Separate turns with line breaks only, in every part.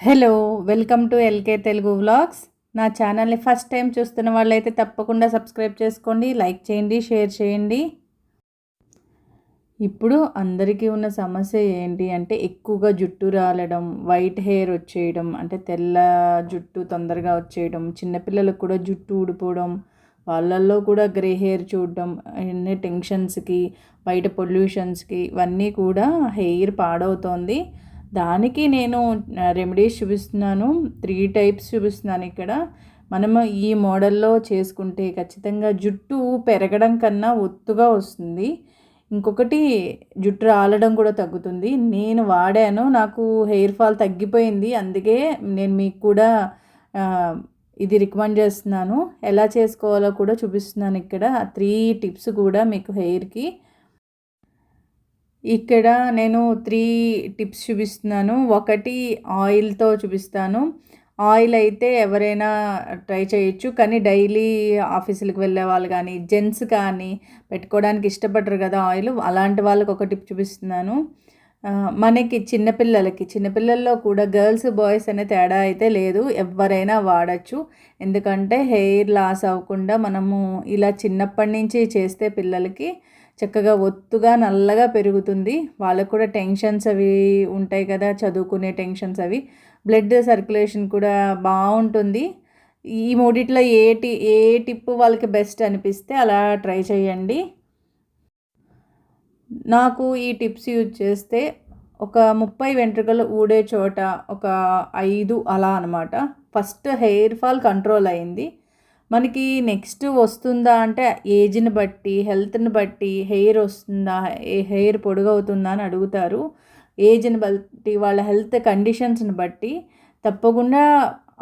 Hello welcome to LK Telugu vlogs. నా ఛానల్ని first time చూస్తున్న వాళ్ళైతే తప్పకుండా సబ్స్క్రైబ్ చేసుకోండి లైక్ చేయండి షేర్ చేయండి. ఇప్పుడు అందరికీ ఉన్న సమస్య ఏంటి అంటే ఎక్కువగా జుట్టు రాలడం వైట్ హెయిర్ వచ్చేయడం అంటే తెల్ల జుట్టు తొందరగా వచ్చేయడం చిన్నపిల్లలకు కూడా జుట్టు ఊడిపోవడం వాళ్ళల్లో కూడా గ్రే హెయిర్ చూడడం అన్ని టెన్షన్స్కి బయట పొల్యూషన్స్కి ఇవన్నీ కూడా హెయిర్ పాడవుతోంది. దానికి నేను రెమెడీస్ చూపిస్తున్నాను. త్రీ టైప్స్ చూపిస్తున్నాను ఇక్కడ. మనము ఈ మోడల్లో చేసుకుంటే ఖచ్చితంగా జుట్టు పెరగడం కన్నా ఒత్తుగా వస్తుంది. ఇంకొకటి జుట్టు రాలడం కూడా తగ్గుతుంది. నేను వాడాను నాకు హెయిర్ ఫాల్ తగ్గిపోయింది. అందుకే నేను మీకు కూడా ఇది రికమెండ్ చేస్తున్నాను. ఎలా చేసుకోవాలో కూడా చూపిస్తున్నాను ఇక్కడ. త్రీ టిప్స్ కూడా మీకు హెయిర్కి ఇక్కడ నేను త్రీ టిప్స్ చూపిస్తున్నాను. ఒకటి ఆయిల్తో చూపిస్తాను. ఆయిల్ అయితే ఎవరైనా ట్రై చేయొచ్చు కానీ డైలీ ఆఫీసులకు వెళ్ళే వాళ్ళు కానీ జెంట్స్ కానీ పెట్టుకోవడానికి ఇష్టపడరు కదా ఆయిల్. అలాంటి వాళ్ళకి ఒక టిప్ చూపిస్తున్నాను. మనకి చిన్నపిల్లలకి చిన్నపిల్లల్లో కూడా గర్ల్స్ బాయ్స్ అనే తేడా అయితే లేదు. ఎవరైనా వాడచ్చు. ఎందుకంటే హెయిర్ లాస్ అవ్వకుండా మనము ఇలా చిన్నప్పటి నుంచి చేస్తే పిల్లలకి చక్కగా ఒత్తుగా నల్లగా పెరుగుతుంది. వాళ్ళకు కూడా టెన్షన్స్ అవి ఉంటాయి కదా చదువుకునే టెన్షన్స్ అవి. బ్లడ్ సర్క్యులేషన్ కూడా బాగుంటుంది. ఈ మూడిట్లో ఏ టి ఏ టిప్ వాళ్ళకి బెస్ట్ అనిపిస్తే అలా ట్రై చేయండి. నాకు ఈ టిప్స్ యూజ్ చేస్తే ఒక ముప్పై వెంట్రుకలు ఊడే చోట ఒక ఐదు అలా అనమాట. ఫస్ట్ హెయిర్ ఫాల్ కంట్రోల్ అయింది. మనకి నెక్స్ట్ వస్తుందా అంటే ఏజ్ని బట్టి హెల్త్ని బట్టి హెయిర్ వస్తుందా హెయిర్ పొడుగవుతుందా అని అడుగుతారు. ఏజ్ని బట్టి వాళ్ళ హెల్త్ కండిషన్స్ని బట్టి తప్పకుండా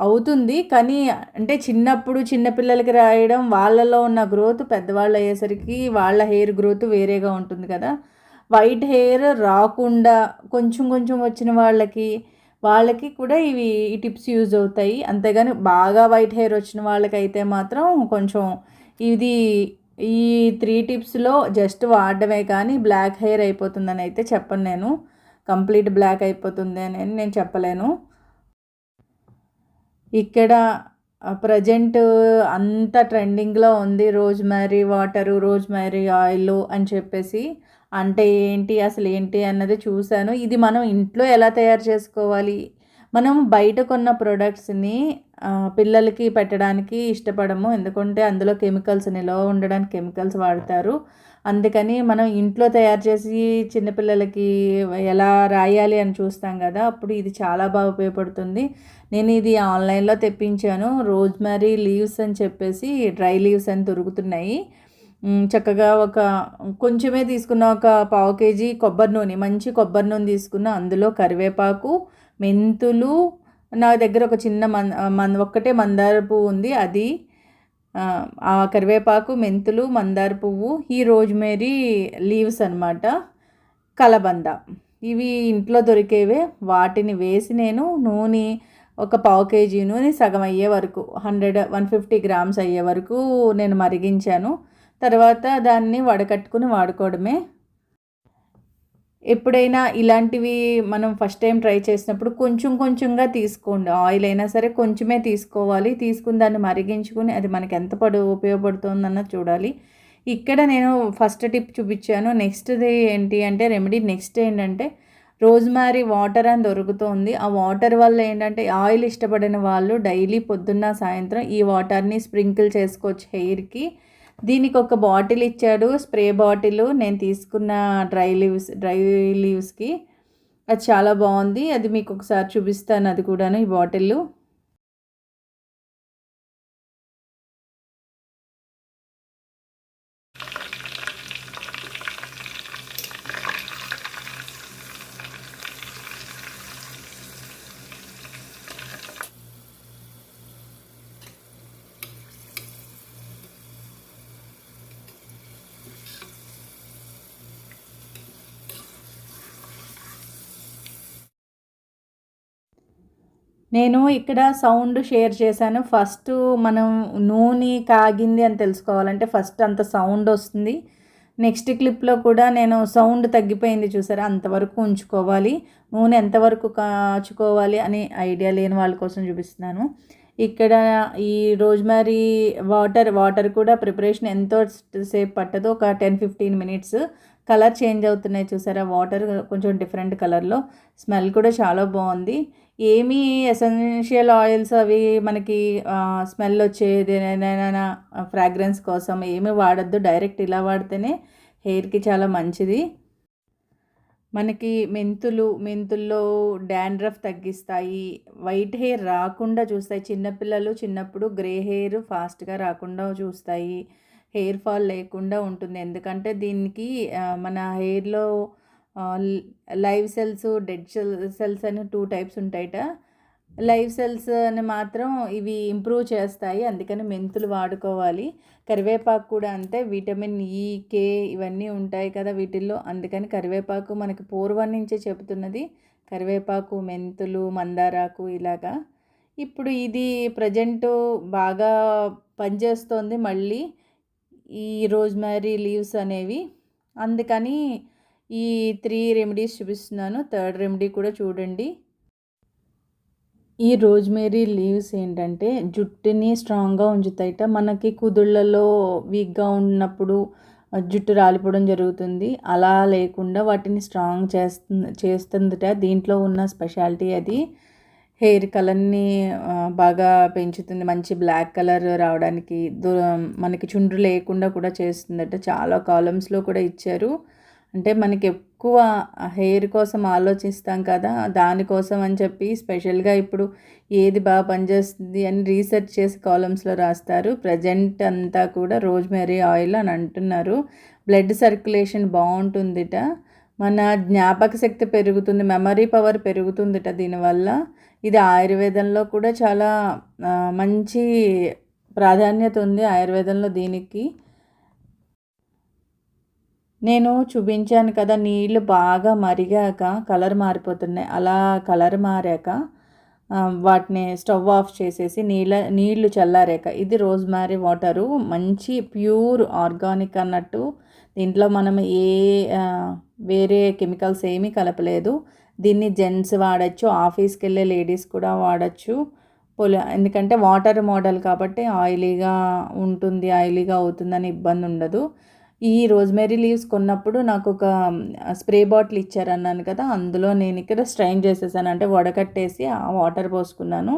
అవుతుంది. కానీ అంటే చిన్నప్పుడు చిన్నపిల్లలకి రాయడం వాళ్ళలో ఉన్న గ్రోత్ పెద్దవాళ్ళు అయ్యేసరికి వాళ్ళ హెయిర్ గ్రోత్ వేరేగా ఉంటుంది కదా. వైట్ హెయిర్ రాకుండా కొంచెం కొంచెం వచ్చిన వాళ్ళకి వాళ్ళకి కూడా ఇవి ఈ టిప్స్ యూజ్ అవుతాయి. అంతేగాని బాగా వైట్ హెయిర్ వచ్చిన వాళ్ళకైతే మాత్రం కొంచెం ఇది ఈ త్రీ టిప్స్లో జస్ట్ వాడడమే కానీ బ్లాక్ హెయిర్ అయిపోతుందని అయితే చెప్పను నేను. కంప్లీట్ బ్లాక్ అయిపోతుంది అని నేను చెప్పలేను. ఇక్కడ ప్రజెంట్ అంత ట్రెండింగ్లో ఉంది rosemary water rosemary oil అని చెప్పేసి. అంటే ఏంటి అసలు ఏంటి అన్నది చూశాను. ఇది మనం ఇంట్లో ఎలా తయారు చేసుకోవాలి? మనం బయట కొన్న ప్రోడక్ట్స్ని పిల్లలకి పెట్టడానికి ఇష్టపడము. ఎందుకంటే అందులో కెమికల్స్ నిల్వ ఉండడానికి కెమికల్స్ వాడతారు. అందుకని మనం ఇంట్లో తయారు చేసి చిన్నపిల్లలకి ఎలా రాయాలి అని చూస్తాం కదా అప్పుడు ఇది చాలా బాగా ఉపయోగపడుతుంది. నేను ఇది ఆన్లైన్లో తెప్పించాను. రోజ్మరీ లీవ్స్ అని చెప్పేసి డ్రై లీవ్స్ అని దొరుకుతున్నాయి. చక్కగా ఒక కొంచెమే తీసుకున్న ఒక పావు కేజీ కొబ్బరి నూనె మంచి కొబ్బరి నూనె తీసుకున్న అందులో కరివేపాకు మెంతులు నా దగ్గర ఒక చిన్న మన్ మన్ ఒక్కటే మందార పువ్వు ఉంది. అది ఆ కరివేపాకు మెంతులు మందార పువ్వు ఈ రోజ్మేరీ లీవ్స్ అనమాట కలబంద. ఇవి ఇంట్లో దొరికేవే వాటిని వేసి నేను నూనె ఒక పావు కేజీ నూనె సగం అయ్యే వరకు హండ్రెడ్ వన్ ఫిఫ్టీ గ్రామ్స్ అయ్యే వరకు నేను మరిగించాను. తర్వాత దాన్ని వడకట్టుకుని వాడుకోవడమే. ఎప్పుడైనా ఇలాంటివి మనం ఫస్ట్ టైం ట్రై చేసినప్పుడు కొంచెం కొంచెంగా తీసుకోండి. ఆయిల్ అయినా సరే కొంచెమే తీసుకోవాలి. తీసుకుని దాన్ని మరిగించుకుని అది మనకి ఎంత పడు ఉపయోగపడుతుందన్న చూడాలి. ఇక్కడ నేను ఫస్ట్ టిప్ చూపించాను. నెక్స్ట్ది ఏంటి అంటే రెమెడీ నెక్స్ట్ ఏంటంటే రోజ్మారీ వాటర్ అని దొరుకుతుంది. ఆ వాటర్ వల్ల ఏంటంటే ఆయిల్ ఇష్టపడిన వాళ్ళు డైలీ పొద్దున్న సాయంత్రం ఈ వాటర్ని స్ప్రింకిల్ చేసుకోవచ్చు హెయిర్కి. దీనికి ఒక బాటిల్ ఇచ్చాడు స్ప్రే బాటిల్. నేను తీసుకున్న డ్రై లీవ్స్ డ్రై లీవ్స్కి. అది చాలా బాగుంది. అది మీకు ఒకసారి చూపిస్తాను అది కూడాను ఈ బాటిల్. నేను ఇక్కడ సౌండ్ షేర్ చేశాను. ఫస్ట్ మనం నూనె కాగింది అని తెలుసుకోవాలంటే ఫస్ట్ అంత సౌండ్ వస్తుంది. నెక్స్ట్ క్లిప్లో కూడా నేను సౌండ్ తగ్గిపోయింది చూసారా? అంతవరకు ఉంచుకోవాలి. నూనె ఎంతవరకు కాచుకోవాలి అని ఐడియా లేని వాళ్ళ కోసం చూపిస్తున్నాను. ఇక్కడ ఈ రోజ్మరీ వాటర్ వాటర్ కూడా ప్రిపరేషన్ ఎంతో సేపు పట్టదు. ఒక ten fifteen minutes colour change అవుతున్నాయి చూసారా? వాటర్ కొంచెం డిఫరెంట్ కలర్లో స్మెల్ కూడా చాలా బాగుంది. ఏమీ ఎసెన్షియల్ ఆయిల్స్ అవి మనకి స్మెల్ వచ్చేది ఏదైనా ఫ్రాగ్రెన్స్ కోసం ఏమీ వాడద్దు. డైరెక్ట్ ఇలా వాడితేనే హెయిర్కి చాలా మంచిది. మనకి మెంతులు మెంతుల్లో డాండ్రఫ్ తగ్గిస్తాయి. వైట్ హెయిర్ రాకుండా చూస్తాయి. చిన్నపిల్లలు చిన్నప్పుడు గ్రే హెయిర్ ఫాస్ట్గా రాకుండా చూస్తాయి. హెయిర్ ఫాల్ లేకుండా ఉంటుంది. ఎందుకంటే దీనికి మన హెయిర్లో లైవ్ సెల్స్ డెడ్ సెల్స్ అని టూ టైప్స్ ఉంటాయట. లైవ్ సెల్స్ అని మాత్రం ఇవి ఇంప్రూవ్ చేస్తాయి. అందుకని మెంతులు వాడుకోవాలి. కరివేపాకు కూడా అంతే. విటమిన్ ఈ కే ఇవన్నీ ఉంటాయి కదా వీటిల్లో. అందుకని కరివేపాకు మనకి పూర్వం నుంచే చెబుతున్నది. కరివేపాకు మెంతులు మందారాకు ఇలాగా. ఇప్పుడు ఇది ప్రజెంట్ బాగా పనిచేస్తోంది. మళ్ళీ ఈ రోజ్మరీ లీవ్స్ అనేవి. అందుకని ఈ త్రీ రెమెడీస్ చూపిస్తున్నాను. థర్డ్ రెమెడీ కూడా చూడండి. ఈ రోజ్మేరీ లీవ్స్ ఏంటంటే జుట్టుని స్ట్రాంగ్గా ఉంచుతాయిట. మనకి కుదుళ్ళలో వీక్గా ఉన్నప్పుడు జుట్టు రాలిపోవడం జరుగుతుంది. అలా లేకుండా వాటిని స్ట్రాంగ్ చేస్తుంది చేస్తుందిట. దీంట్లో ఉన్న స్పెషాలిటీ అది. హెయిర్ కలర్ని బాగా పెంచుతుంది. మంచి బ్లాక్ కలర్ రావడానికి మనకి చుండ్రు లేకుండా కూడా చేస్తుందట. చాలా కాలమ్స్లో కూడా ఇచ్చారు. అంటే మనకి ఎక్కువ హెయిర్ కోసం ఆలోచిస్తాం కదా దానికోసం అని చెప్పి స్పెషల్గా ఇప్పుడు ఏది బాగా పనిచేస్తుంది అని రీసెర్చ్ చేసి కాలమ్స్లో రాస్తారు. ప్రజెంట్ అంతా కూడా రోజ్మెరీ ఆయిల్ అని అంటున్నారు. బ్లడ్ సర్క్యులేషన్ బాగుంటుందిట. మన జ్ఞాపక శక్తి పెరుగుతుంది మెమరీ పవర్ పెరుగుతుందిట దీనివల్ల. ఇది ఆయుర్వేదంలో కూడా చాలా మంచి ప్రాధాన్యత ఉంది ఆయుర్వేదంలో దీనికి. నేను చూపించాను కదా నీళ్ళు బాగా మరిగాక కలర్ మారిపోతున్నాయి. అలా కలర్ మారాక వాటిని స్టవ్ ఆఫ్ చేసేసి నీళ్ళ నీళ్ళు చల్లారాక ఇది రోజ్మారీ వాటరు మంచి ప్యూర్ ఆర్గానిక్ అన్నట్టు. దీంట్లో మనం ఏ వేరే కెమికల్స్ ఏమీ కలపలేదు. దీన్ని జెంట్స్ వాడచ్చు ఆఫీస్కి వెళ్ళే లేడీస్ కూడా వాడచ్చు. పొలి ఎందుకంటే వాటర్ మోడల్ కాబట్టి ఆయిలీగా ఉంటుంది ఆయిలీగా అవుతుందని ఇబ్బంది ఉండదు ఈ రోజ్మెరీ లీవ్స్ కొన్నప్పుడు నాకు ఒక స్ప్రే బాటిల్ ఇచ్చారన్నాను కదా అందులో నేను ఇక్కడ స్ట్రైన్ చేసేసాను. అంటే వడకట్టేసి ఆ వాటర్ పోసుకున్నాను.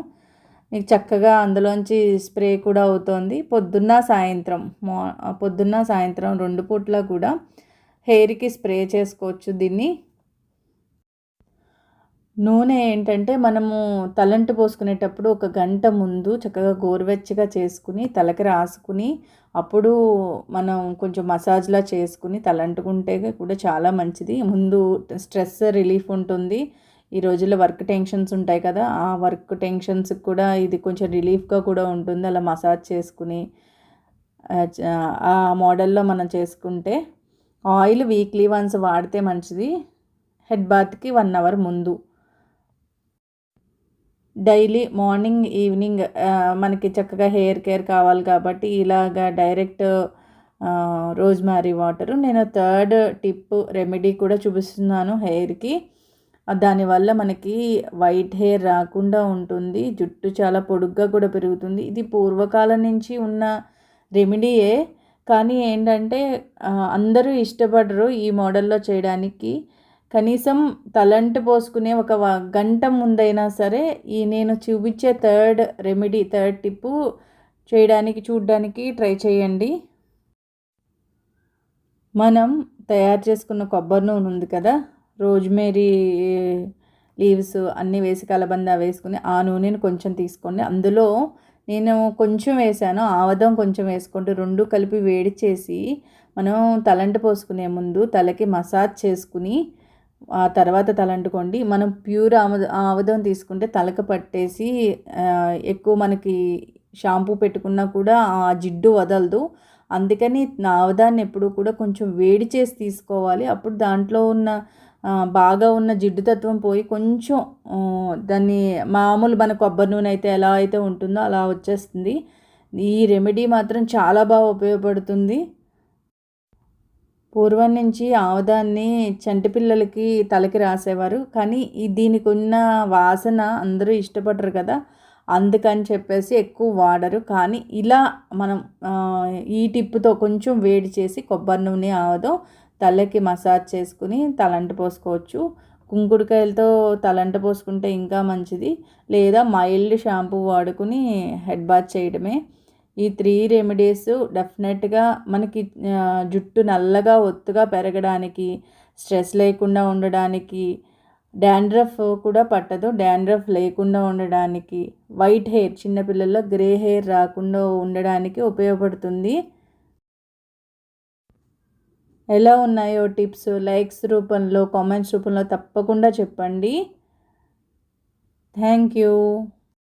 మీకు చక్కగా అందులోంచి స్ప్రే కూడా అవుతోంది. పొద్దున్న సాయంత్రం మా పొద్దున్న సాయంత్రం రెండు పూట్ల కూడా హెయిర్కి స్ప్రే చేసుకోవచ్చు దీన్ని. నూనె ఏంటంటే మనము తలంటు పోసుకునేటప్పుడు ఒక గంట ముందు చక్కగా గోరువెచ్చగా చేసుకుని తలకి రాసుకుని అప్పుడు మనం కొంచెం మసాజ్లా చేసుకుని తలంటుకుంటే కూడా చాలా మంచిది. ముందు స్ట్రెస్ రిలీఫ్ ఉంటుంది. ఈ రోజుల్లో వర్క్ టెన్షన్స్ ఉంటాయి కదా ఆ వర్క్ టెన్షన్స్ కూడా ఇది కొంచెం రిలీఫ్గా కూడా ఉంటుంది. అలా మసాజ్ చేసుకుని ఆ మోడల్లో మనం చేసుకుంటే ఆయిల్ వీక్లీ వన్స్ వాడితే మంచిది. హెడ్ బాత్కి వన్ అవర్ ముందు. డైలీ మార్నింగ్ ఈవినింగ్ మనకి చక్కగా హెయిర్ కేర్ కావాలి కాబట్టి ఇలాగా డైరెక్ట్ రోజ్మారీ వాటరు. నేను థర్డ్ టిప్ రెమెడీ కూడా చూపిస్తున్నాను హెయిర్కి. దానివల్ల మనకి వైట్ హెయిర్ రాకుండా ఉంటుంది జుట్టు చాలా పొడుగ్గా కూడా పెరుగుతుంది. ఇది పూర్వకాలం నుంచి ఉన్న రెమెడీయే. కానీ ఏంటంటే అందరూ ఇష్టపడరు ఈ మోడల్లో చేయడానికి. కనీసం తలంటు పోసుకునే ఒక గంట ముందైనా సరే ఈ నేను చూపించే థర్డ్ రెమెడీ థర్డ్ టిప్పు చేయడానికి చూడడానికి ట్రై చేయండి. మనం తయారు చేసుకున్న కొబ్బరి నూనె ఉంది కదా రోజ్మేరీ లీవ్స్ అన్నీ వేసి కలబంద వేసుకుని ఆ నూనెని కొంచెం తీసుకోండి. అందులో నేను కొంచెం వేసాను ఆవదం కొంచెం వేసుకుంటూ రెండు కలిపి వేడి చేసి మనం తలంటు పోసుకునే ముందు తలకి మసాజ్ చేసుకుని ఆ తర్వాత తలంటుకోండి. మనం ప్యూర్ ఆవదం ఆవదం తీసుకుంటే తలక పట్టేసి ఎక్కువ మనకి షాంపూ పెట్టుకున్నా కూడా ఆ జిడ్డు వదలదు. అందుకని ఆవదాన్ని ఎప్పుడు కూడా కొంచెం వేడి చేసి తీసుకోవాలి. అప్పుడు దాంట్లో ఉన్న బాగా ఉన్న జిడ్డుతత్వం పోయి కొంచెం దాన్ని మామూలు మన కొబ్బరి నూనె అయితే ఎలా అయితే ఉంటుందో అలా వచ్చేస్తుంది. ఈ రెమెడీ మాత్రం చాలా బాగా ఉపయోగపడుతుంది. పూర్వం నుంచి ఆవదాన్ని చంటిపిల్లలకి తలకి రాసేవారు. కానీ ఈ దీనికి ఉన్న వాసన అందరూ ఇష్టపడరు కదా. అందుకని చెప్పేసి ఎక్కువ వాడరు. కానీ ఇలా మనం ఈ టిప్పుతో కొంచెం వేడి చేసి కొబ్బరి నూనె ఆవదో తలకి మసాజ్ చేసుకుని తలంట పోసుకోవచ్చు. కుంకుడుకాయలతో తలంట పోసుకుంటే ఇంకా మంచిది. లేదా మైల్డ్ షాంపూ వాడుకుని హెడ్ బాత్ చేయడమే. ఈ త్రీ రెమెడీస్ డెఫినెట్గా మనకి జుట్టు నల్లగా ఒత్తుగా పెరగడానికి స్ట్రెస్ లేకుండా ఉండడానికి డాండ్రఫ్ కూడా పట్టదు. డాండ్రఫ్ లేకుండా ఉండడానికి వైట్ హెయిర్ చిన్నపిల్లల్లో గ్రే హెయిర్ రాకుండా ఉండడానికి ఉపయోగపడుతుంది. ఎలా ఉన్నాయో టిప్స్ లైక్స్ రూపంలో కామెంట్స్ రూపంలో తప్పకుండా చెప్పండి. Thank you